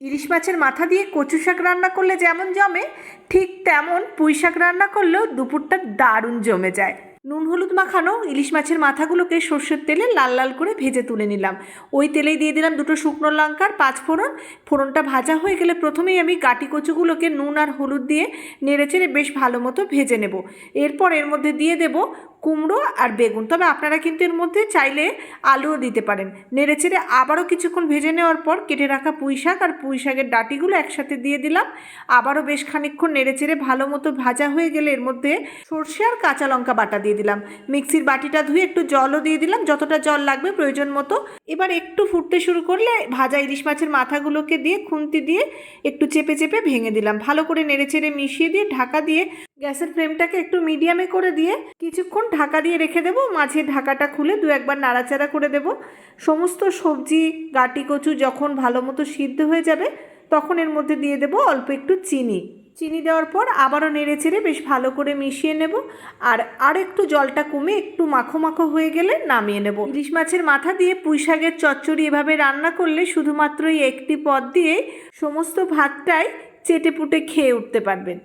ইলিশ মাছের মাথা দিয়ে কচু শাক রান্না করলে যেমন জমে, ঠিক তেমন পুঁই শাক রান্না করলেও দুপুরটা দারুণ জমে যায়। নুন হলুদ মাখানো ইলিশ মাছের মাথাগুলোকে সর্ষের তেলে লাল লাল করে ভেজে তুলে নিলাম। ওই তেলেই দিয়ে দিলাম দুটো শুকনো লঙ্কার পাঁচ ফোড়ন। ফোড়নটা ভাজা হয়ে গেলে প্রথমেই আমি গাটি কচুগুলোকে নুন আর হলুদ দিয়ে নেড়েচেড়ে বেশ ভালো মতো ভেজে নেব। এরপর এর মধ্যে দিয়ে দেব কুমড়ো আর বেগুন। তবে আপনারা কিন্তু এর মধ্যে চাইলে আলুও দিতে পারেন। নেড়ে নেড়েচেড়ে আবারও কিছুক্ষণ ভেজে নেওয়ার পর কেটে রাখা পুঁই শাক আর পুঁই শাকের ডাটিগুলো একসাথে দিয়ে দিলাম। আবারও বেশ খানিকক্ষণ নেড়েচেড়ে ভালো মতো ভাজা হয়ে গেলে এর মধ্যে সর্ষে আর কাঁচা লঙ্কা বাটা দিয়ে দিলাম। মিক্সির বাটিটা ধুয়ে একটু জলও দিয়ে দিলাম, যতটা জল লাগবে প্রয়োজন মতো। এবার একটু ফুটতে শুরু করলে ভাজা ইলিশ মাছের মাথাগুলোকে দিয়ে খুন্তি দিয়ে একটু চেপে চেপে ভেঙে দিলাম। ভালো করে নেড়ে নেড়েচেড়ে মিশিয়ে দিয়ে ঢাকা দিয়ে গ্যাসের ফ্লেমটাকে একটু মিডিয়ামে করে দিয়ে কিছুক্ষণ ঢাকা দিয়ে রেখে দেবো। মাঝে ঢাকাটা খুলে দু একবার নাড়াচাড়া করে দেব। সমস্ত সবজি, গাটি কচু যখন ভালো মতো সিদ্ধ হয়ে যাবে, তখন এর মধ্যে দিয়ে দেবো অল্প একটু চিনি। চিনি দেওয়ার পর আবারও নেড়ে চেড়ে বেশ ভালো করে মিশিয়ে নেব আর আর একটু জলটা কমে একটু মাখো মাখো হয়ে গেলে নামিয়ে নেব। ইলিশ মাছের মাথা দিয়ে পুঁই শাকের চচ্চড়ি এভাবে রান্না করলে শুধুমাত্র এই একটি পদ দিয়ে সমস্ত ভাতটাই চেটে পুটে খেয়ে উঠতে পারবেন।